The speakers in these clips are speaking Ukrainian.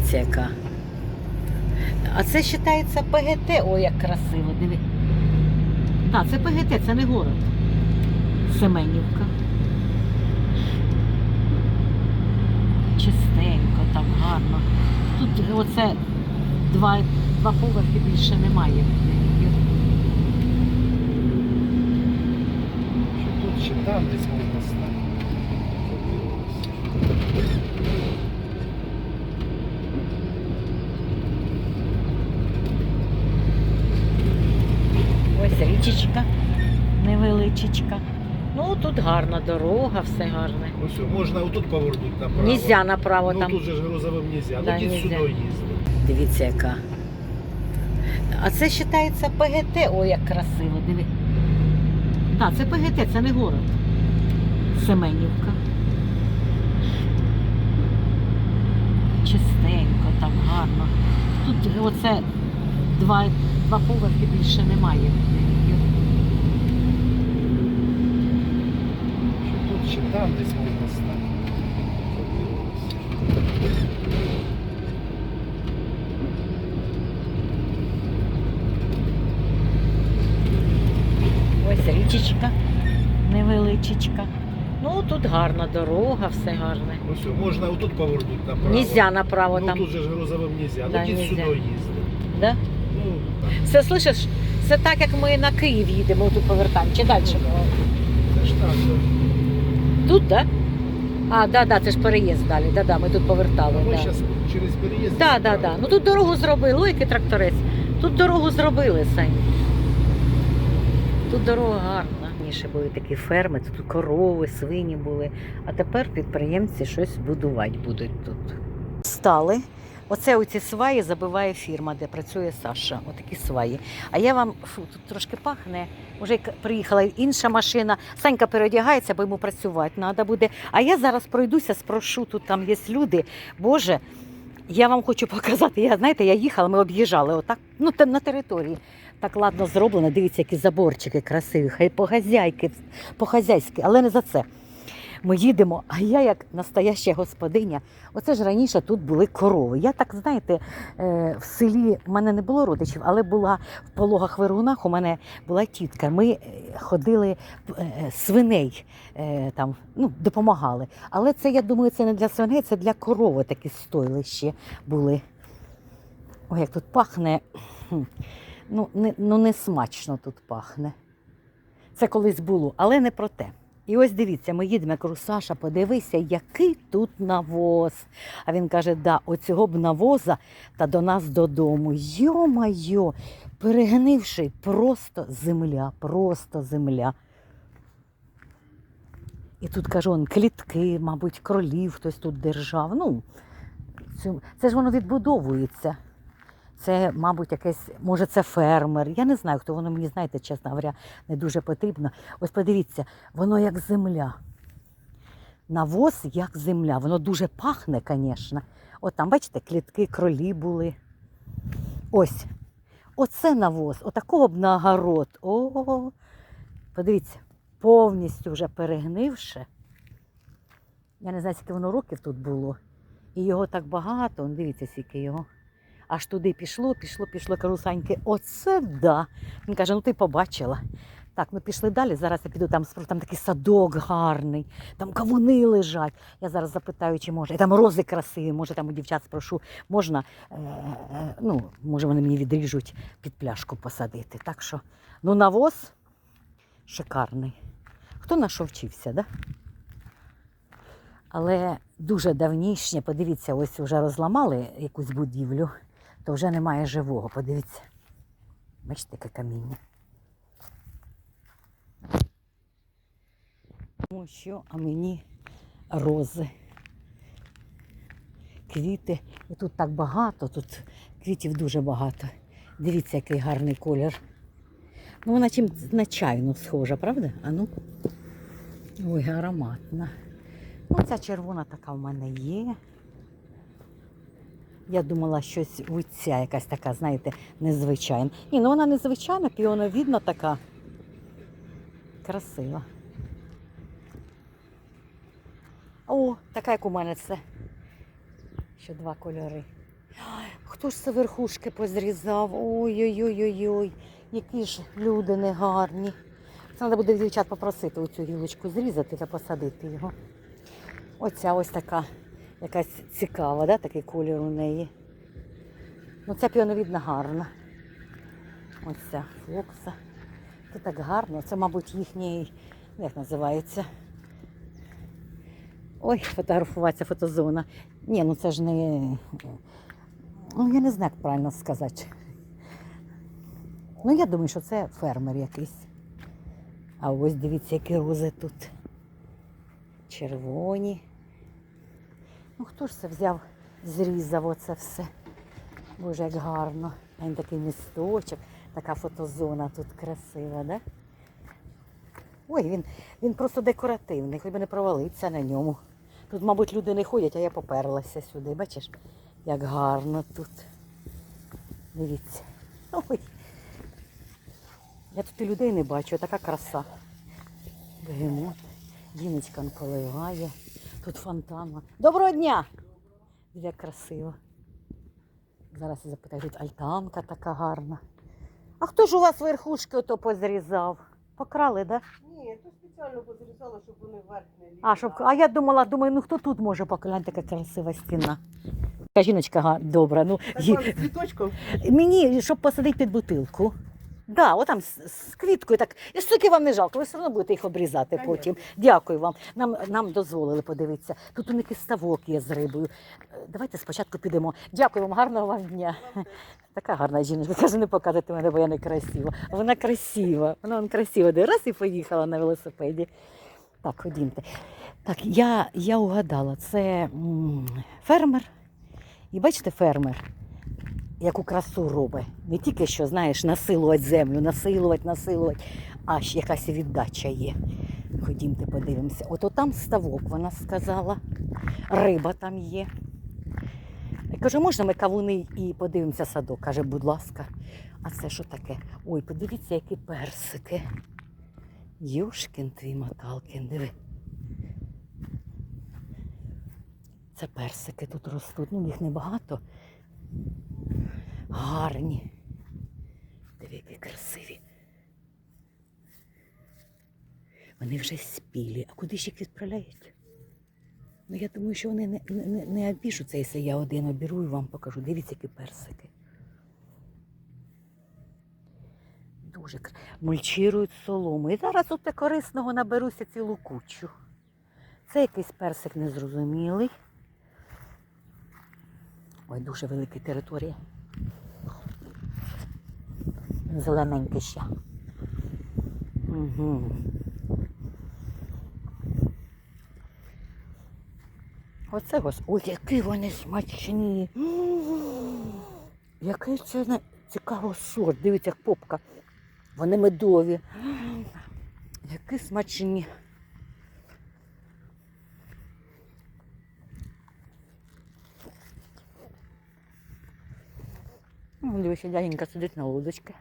Дивіться, яка. А це вважається ПГТ. Ой, як красиво. Диви. Так, це ПГТ, це не город. Семенівка. Чистенько, так гарно. Тут оце два, два поверхи більше немає. Що тут ще там десь можна стати. Ось річечка невеличечка. Ну тут гарна дорога, все гарне. Ось можна отут повернути направо. Нельзя направо Ну там. тут же ж грузовим нельзя. Да, ну дід сюди їздить. Дивіться, яка. А це вважається ПГТ. Ой, як красиво, диви. Так, це ПГТ, це не город. Семенівка. Чистенько, так гарно. Тут оце два, два поверхи більше немає. Що тут ще там десь можна стати. Ось річечка невеличечка. Ну тут гарна дорога, все гарне. Ось можна отут повернути направо. Нельзя направо Ну там. тут же ж грузовим нельзя. Да, ну нельзя. сюди їздить. Да? Ну, так. Це слышиш, це так, як ми на Київ їдемо, тут повертаємо. Чи далі? Ну. Це ж так. Тут, так? Да? А, да, да, це ж переїзд далі. Да, да, ми тут повертали. А ми Да. зараз через переїзд. Да, да, да. Ну тут дорогу зробили, ой, який тракторець. Тут дорогу зробили, Сань. Тут дорога гарна. Раніше були такі ферми, тут корови, свині були. А тепер підприємці щось будувати будуть тут. Стали. Оце оці сваї забиває фірма, де працює Саша. Отакі сваї. А я вам фу, тут трошки пахне. Уже приїхала інша машина. Санька переодягається, бо йому працювати треба буде. А я зараз пройдуся, спрошу, тут там є люди. Боже, я вам хочу показати. Я знаєте, я їхала, ми об'їжджали отак, ну те- на території. Так ладно зроблено. Дивіться, які заборчики красиві, хай по-хазяйки, по-хазяйськи, але не за це. Ми їдемо, а я, як настояща господиня, оце ж раніше тут були корови. Я так, знаєте, е, в селі в мене не було родичів, але була в пологах вирунах, у мене була тітка. Ми е, ходили е, свиней там, ну, допомагали. Але це, я думаю, це не для свиней, це для корови такі стойлищі були. Ой, як тут пахне. Ну, не, ну, не смачно тут пахне. Це колись було, але не про те. І ось дивіться, ми їдемо, я кажу, Саша, подивися, який тут навоз. А він каже, да, оцього б навоза та до нас додому. Йо-майо, перегнивши, просто земля, просто земля. І тут кажу, он клітки, мабуть, кролів хтось тут держав. Ну, це ж воно відбудовується. Це, мабуть, якесь, може, це фермер. Я не знаю, хто воно мені, знаєте, чесно говоря, не дуже потрібно. Ось подивіться, воно як земля. Навоз як земля. Воно дуже пахне, звісно. От там, бачите, клітки кролі були. Ось. Оце навоз. Отакого б на огород. О, подивіться, повністю вже перегнивши. Я не знаю, скільки воно років тут було. І його так багато, дивіться, скільки його. Аж туди пішло, пішло, пішло. Кажу, Саньки, оце да. Він каже, ну ти побачила. Так, ну пішли далі. Зараз я піду там там такий садок гарний, там кавуни лежать. Я зараз запитаю, чи може. І там рози красиві, може там у дівчат спрошу, можна, е, е, ну, може вони мені відріжуть під пляшку посадити. Так що, ну навоз шикарний. Хто на що вчився, да? Але дуже давнішнє, подивіться, ось вже розламали якусь будівлю, то вже немає живого. Подивіться. Бачите, яке каміння. Тому що, а мені рози. Квіти. І тут так багато, тут квітів дуже багато. Дивіться, який гарний колір. Ну, вона чим на чайну схожа, правда? А ну. Ой, ароматна. Ну, ця червона така в мене є. Я думала, щось виця якась така, знаєте, незвичайна. Ні, ну вона незвичайна, піоновідна така. Красива. О, така, як у мене це. Ще два кольори. Хто ж це верхушки позрізав? Ой-ой-ой-ой-ой, які ж люди негарні. Це треба буде дівчат попросити оцю гілочку зрізати та посадити його. Оця ось така якась цікава, да? такий колір у неї. Ну, ця піоновідна гарна. Ось ця флокса. Це так гарно. Це, мабуть, їхній, ну, як називається. Ой, фотографуватися фотозона. Ні, ну це ж не. Ну, я не знаю, як правильно сказати. Ну, я думаю, що це фермер якийсь. А ось дивіться, які рози тут. Червоні. Ну, хто ж це взяв, зрізав оце все. Боже, як гарно. Він такий місточок, така фотозона тут красива, да? Ой, він, він просто декоративний, хоч би не провалиться на ньому. Тут, мабуть, люди не ходять, а я поперлася сюди. Бачиш, як гарно тут. Дивіться. Ой. Я тут і людей не бачу, така краса. Бегемот. Жіночка поливає. Тут фонтан. Доброго дня! Як красиво. Зараз я запитаю, тут альтанка така гарна. А хто ж у вас верхушки ото позрізав? Покрали, так? Да? Ні, то спеціально позрізала, щоб вони вверх не лізли. А, щоб, а я думала, думаю, ну хто тут може поклянти, така красива стіна. Така жіночка га- добра. Ну, ї- цвіточком? Мені, щоб посадити під бутилку. Да, отам з, з квіткою так. І стільки вам не жалко, ви все одно будете їх обрізати Конечно. потім. Дякую вам. Нам, нам дозволили подивитися. Тут у них і ставок є з рибою. Давайте спочатку підемо. Дякую вам, гарного вам дня. Така гарна жіночка. Каже, не показуйте мене, бо я не красива. Вона красива. Вона вон красива. Де раз і поїхала на велосипеді. Так, ходімте. Так, я, я угадала, це м, фермер. І бачите, фермер, яку красу робить. Не тільки що, знаєш, насилувати землю, насилувати, насилувати, а ж якась віддача є. Ходімте, подивимося. От там ставок, вона сказала. Риба там є. Я кажу, можна ми кавуни і подивимося садок? Каже, будь ласка. А це що таке? Ой, подивіться, які персики. Юшкін твій Макалкін, диви. Це персики тут ростуть. Ну, їх небагато. Гарні. Диви, які красиві. Вони вже спілі. А куди ж їх відправляють? Ну, я думаю, що вони не, не, не, обіжуться, якщо я один обіру і вам покажу. Дивіться, які персики. Дуже кр- мульчирують солому. І зараз от корисного наберуся цілу кучу. Це якийсь персик незрозумілий. Ой, дуже велика територія. Зелененьке ще. Угу. Оце гос. Ой, які вони смачні. Який це цікавий сорт. Дивіться, як попка. Вони медові. Які смачні. Ну, Дивіться, дяденька сидить на лодочці.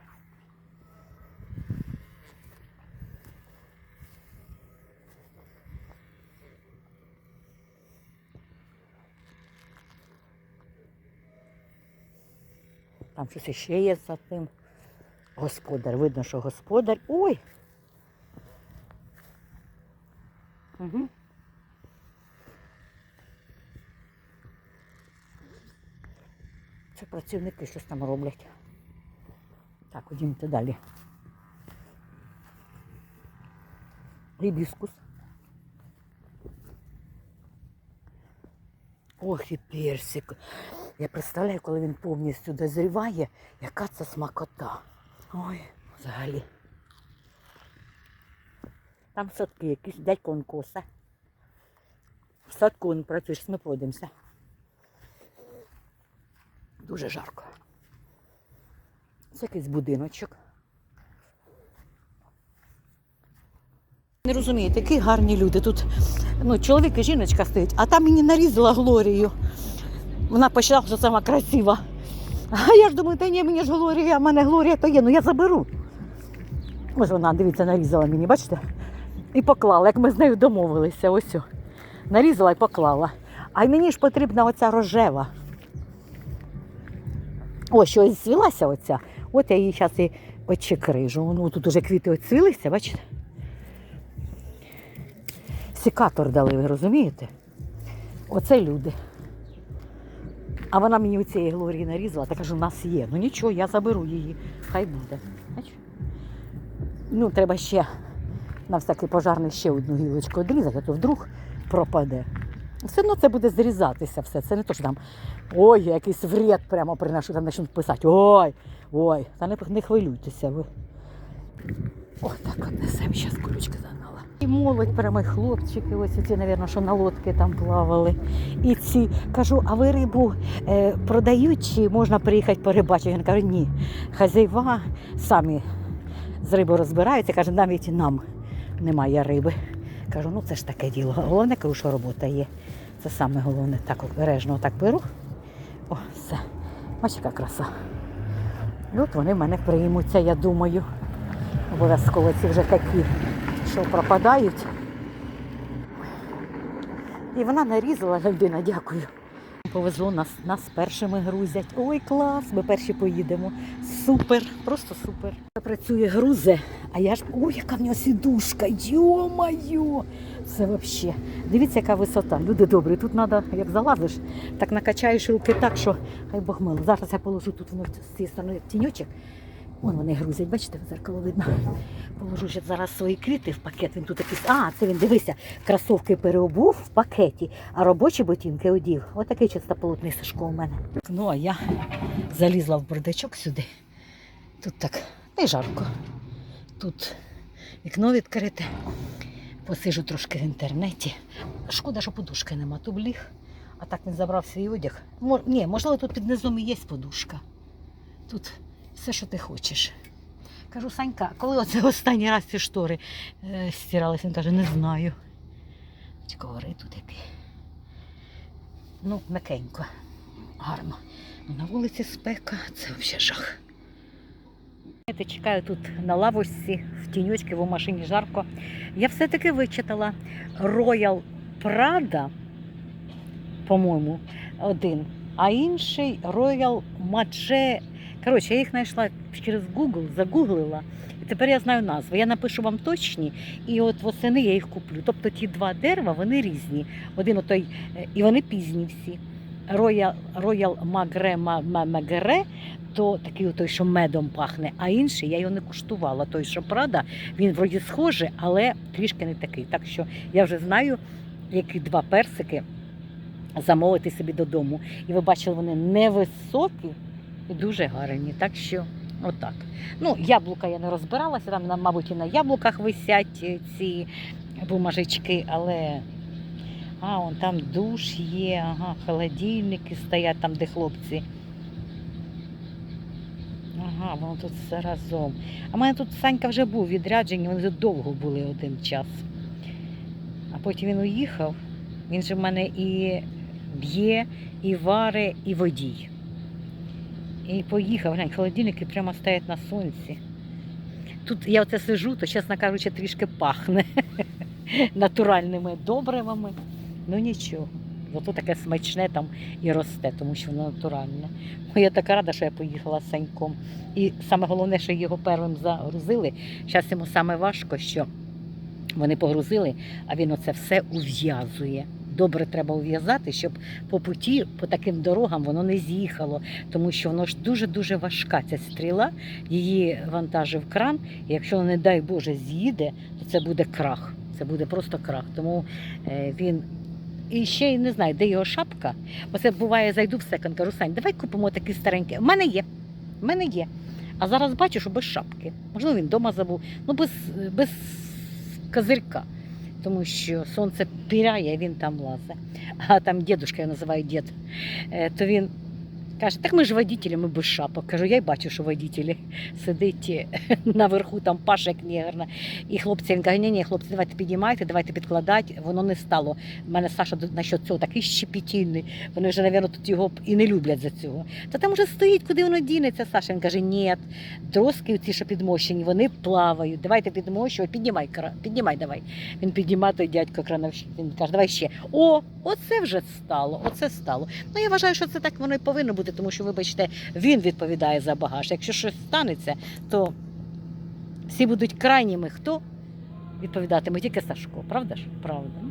Там щось іще є за тим. Господар, видно, що господар. Ой! Угу. Це працівники щось там роблять. Так, ходімте далі. Гібіскус. Ох, і персик. Я представляю, коли він повністю дозріває, яка це смакота. Ой, взагалі. Там садки якісь, дядько он коса. В садку він працює, щас ми пройдемося. Дуже жарко. Це якийсь будиночок. Не розумієте, які гарні люди. Тут ну, чоловік і жіночка стоять, а там мені нарізала Глорію. Вона почала, що сама красива. А я ж думаю, та ні, мені ж Глорія, в мене Глорія то є, ну я заберу. Ось вона, дивіться, нарізала мені, бачите? І поклала, як ми з нею домовилися. Ось. Нарізала і поклала. А мені ж потрібна оця рожева. О, що і звілася оця. От я її зараз і очекрижу. Ну, тут уже квіти оцвілися, бачите? Сікатор дали, ви розумієте? Оце люди. А вона мені оцієї Глорії нарізала, та кажу, у нас є. Ну нічого, я заберу її. Хай буде. Бачиш? Ну, треба ще на всякий пожарний ще одну гілочку відрізати, а то вдруг пропаде. Все одно це буде зрізатися все. Це не то, що там ой, якийсь вред прямо приношу, там почнуть писати. Ой, ой, та не, не хвилюйтеся ви. Ось так от несемо, зараз колючки загнала. І молодь, прямо і хлопчики, ось ці, мабуть, що на лодки там плавали. І ці кажу, а ви рибу е, продають чи можна приїхати порибачити? Він каже, ні. Хазяїва самі з рибою розбираються, каже, навіть нам немає риби. Кажу, ну це ж таке діло. Головне, кажу, що робота є. Це саме головне. Так обережно так беру. О, все. Бачиш, яка краса. І от вони в мене приймуться, я думаю. Обов'язково ці вже такі, що пропадають. І вона нарізала людина, дякую. Повезло нас, нас першими грузять. Ой, клас! Ми перші поїдемо. Супер, просто супер. Працює грузе, а я ж. Ой, яка в нього сідушка! Йо-майо! Це взагалі. Дивіться, яка висота. Люди добрі. Тут треба, як залазиш, так накачаєш руки так, що хай Бог мило. Зараз я положу тут з цієї сторони тіньочок. Вон вони грузять, бачите, в зеркало видно. Положу ще зараз свої квіти в пакет. Він тут якийсь. А, це він дивися, кросовки переобув в пакеті, а робочі ботинки одів. Отакий чистополотний Сашко у мене. Ну, а я залізла в бардачок сюди. Тут так не жарко. Тут вікно відкрите. Посижу трошки в інтернеті. Шкода, що подушки нема. Тут ліг, а так він забрав свій одяг. Мо- Ні, можливо, тут під низом і є подушка. Тут все, що ти хочеш. Кажу, Санька, коли оце останній раз ці штори е, стиралися? Він каже, не знаю. Коври тут які. Ну, м'якенько, гарно. Ну, На вулиці спека, це взагалі жах. Я чекаю тут на лавочці, в тіньочки, в машині жарко. Я все-таки вичитала Royal Prada, по-моєму, один, а інший Royal Madge. Коротше, я їх знайшла через Google, загуглила. І тепер я знаю назву. Я напишу вам точні, і от восени я їх куплю. Тобто ті два дерева вони різні. Один отой, е, і вони пізні всі. Magre Ma- Ma- Magre, то такий той, що медом пахне, а інший я його не куштувала. Той, що Прада, він вроді схожий, але трішки не такий. Так що я вже знаю, які два персики замовити собі додому. І ви бачили, вони невисокі дуже гарні. Так що, отак. Ну, яблука я не розбиралася, там, мабуть, і на яблуках висять е, ці бумажечки, але. А, вон там душ є, ага, холодильники стоять там, де хлопці. Ага, воно тут все разом. А в мене тут Санька вже був відряджені, вони тут довго були один час. А потім він уїхав. Він же в мене і б'є, і варе, і водій. І поїхав, глянь, холодильники прямо стоять на сонці. Тут я оце сижу, то, чесно кажучи, трішки пахне натуральними добривами. Ну нічого. Зато таке смачне там і росте, тому що воно натуральне. Ну, Я така рада, що я поїхала з Саньком. І саме головне, що його первим загрузили. Зараз йому саме важко, що вони погрузили, а він оце все ув'язує. Добре треба ув'язати, щоб по путі, по таким дорогам воно не з'їхало, тому що воно ж дуже-дуже важка ця стріла, її вантажив кран, і якщо, не дай Боже, з'їде, то це буде крах. Це буде просто крах. Тому е, він. І ще й не знаю, де його шапка. Оце буває, зайду в секонд, кажу, Сань, давай купимо такі старенькі. У мене є. У мене є. А зараз бачу, що без шапки. Можливо, він вдома забув. Ну, без, без козирька. Тому що сонце піряє, він там лазить. А там дідушка, я називаю дід, е, то він каже, так ми ж водителі, ми без шапок. Кажу, я й бачу, що водителі сидить е, наверху, там паша як негерна. І хлопці він каже, ні, ні, хлопці, давайте підіймайте, давайте підкладати. Воно не стало. У мене Саша до- насчет цього такий щепетільний. Вони вже, мабуть, тут його і не люблять за цього. Та там вже стоїть, куди воно дінеться. Саша він каже, ні, троски ці, що підмощені, вони плавають. Давайте підмощувати, піднімай, піднімай давай. Він піднімає той дядько крановщик, він каже, давай ще. О, оце вже стало, оце стало. Ну я вважаю, що це так воно і повинно бути. Буде, тому що, вибачте, він відповідає за багаж. Якщо щось станеться, то всі будуть крайніми. Хто відповідатиме? Тільки Сашко, правда ж? Правда.